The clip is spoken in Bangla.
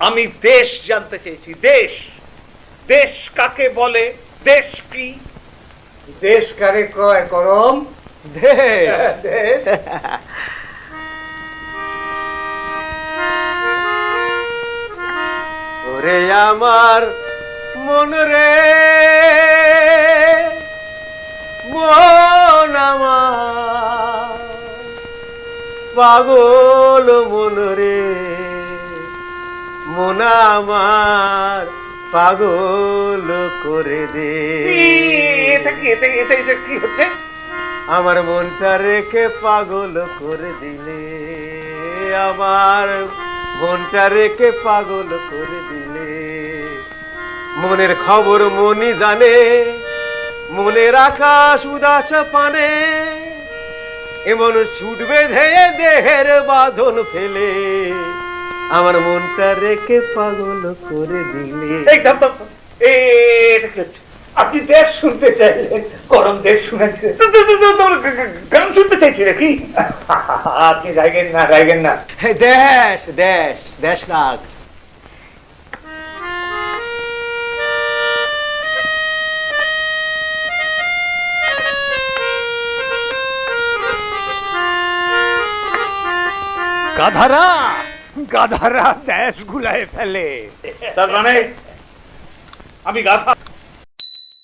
আমি দেশ জানতে চেয়েছি দেশ। দেশ কাকে বলে দেশ কি? দেশ কারে কয় করম? দেশ। ওরে আমার মন রে মন আমার পাগল মন রে। মন আমার পাগল করে দে। এটা কি এটা এটা এটা কি হচ্ছে? আমার মনটা রেখে পাগল করে দিলে। আমার মনটা রেখে পাগল করে দিলে। মনের খবর মনি জানে মনের আকাশ উদাস পানে। এমন ছুটবে ধেয়ে দেহের বাঁধন ফেলে। আমার মনটা রেখে পাগল করে দিলে। আপনি দেশ শুনতে চাইলেন করম দেশ শুনেছে। গান শুনতে চাইছি নাকি? আপনি গাইবেন না গাইবেন না। দেশ দেশ দেশ গাধারা গাধারা দেশ গুলায় ফেলে। তার মানে? আমি গাধা?